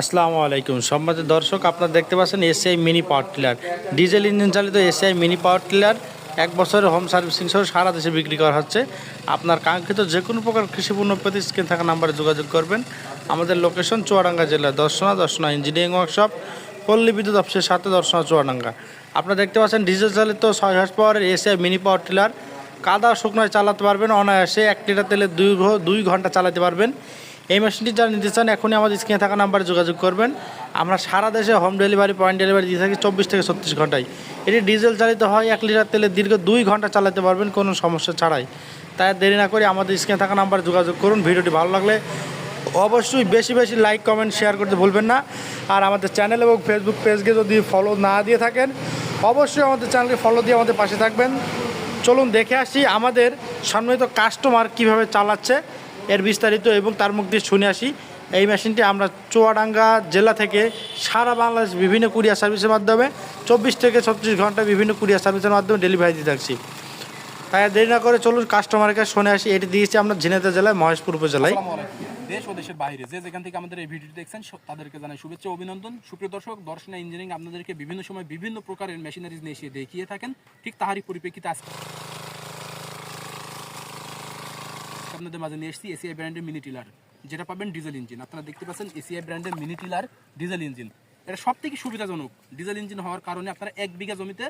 আসসালামু আলাইকুম। সম্মানিত দর্শক, আপনারা দেখতে পাচ্ছেন SI mini power tiller. Diesel engine চালিত এসআই মিনি পাওয়ার টিলার এক বছরের হোম সার্ভিসিং সহ সারা দেশে বিক্রি করা হচ্ছে। আপনার কাঙ্ক্ষিত যে কোনো প্রকার কৃষিপূর্ণ পেতে স্ক্রিন থাকা নাম্বারে যোগাযোগ করবেন। আমাদের লোকেশন চুয়াডাঙ্গা জেলা দর্শনা দর্শনা ইঞ্জিনিয়ারিং ওয়ার্কশপ, পল্লী বিদ্যুৎ অফিসের সাথে দর্শনা চুয়াডাঙ্গা। আপনারা দেখতে পাচ্ছেন ডিজেল চালিত ছয় হার্স পাওয়ারের এসআই মিনি পাওয়ার টিলার। কাদা শুকনোয় চালাতে পারবেন, অনায়াসে এক লিটার তেলে দুই দুই ঘণ্টা চালাতে পারবেন। এই মেশিনটি যারা নিতে চান, এখনই আমাদের স্ক্রিনে থাকা নাম্বারে যোগাযোগ করবেন। আমরা সারা দেশে হোম ডেলিভারি পয়েন্ট ডেলিভারি দিয়ে থাকি চব্বিশ থেকে ছত্রিশ ঘন্টায়। এটি ডিজেল চালিত হয়, এক লিটার তেলে দীর্ঘ দুই ঘণ্টা চালাতে পারবেন, কোনো সমস্যা ছাড়াই। তাই দেরি না করে আমাদের স্ক্রিনে থাকা নাম্বারে যোগাযোগ করুন, ভিডিওটি ভালো লাগলে অবশ্যই বেশি বেশি লাইক কমেন্ট শেয়ার করতে ভুলবেন না। আর আমাদের চ্যানেল এবং ফেসবুক পেজকে যদি ফলো না দিয়ে থাকেন, অবশ্যই আমাদের চ্যানেলকে ফলো দিয়ে আমাদের পাশে থাকবেন। চলুন দেখে আসি আমাদের সম্মানিত কাস্টমার কীভাবে চালাচ্ছে। এর বিস্তারিত এবং তার মুখ দিয়ে শুনে আসি। এই মেশিনটি আমরা চুয়াডাঙ্গা জেলা থেকে সারা বাংলাদেশ বিভিন্ন কুরিয়ার সার্ভিসের মাধ্যমে চব্বিশ থেকে ছত্রিশ ঘণ্টা বিভিন্ন কুরিয়ার সার্ভিসের মাধ্যমে ডেলিভারি দিয়ে থাকছি। তাই দেরি না করে চলুন কাস্টমারকে শুনে আসি। এটি দিয়েছি আমরা ঝিনাইদহ জেলায় মহেশপুর উপজেলায়। দেশ ও দেশের বাইরে যে যেখান থেকে আমাদের এই ভিডিওটি দেখছেন তাদেরকে জানাই শুভেচ্ছা, অভিনন্দন। সুপ্রিয় দর্শক, দর্শনা ইঞ্জিনিয়ারিং আপনাদেরকে বিভিন্ন সময় বিভিন্ন প্রকারের মেশিনারিজ নিয়ে এসে দেখিয়ে থাকেন। ঠিক তাহারই পরিপ্রেক্ষিতে আপনাদের মাঝে নিয়ে এসেছি এসিআই ব্র্যান্ডের মিনি টিলার যেটা পাবেন ডিজেল ইঞ্জিন আপনারা দেখতে পাচ্ছেন এসিআই ব্র্যান্ডের মিনি টিলার ডিজেল ইঞ্জিন এটা সব থেকে সুবিধাজনক ডিজেল ইঞ্জিন হওয়ার কারণে আপনারা এক বিঘা জমিতে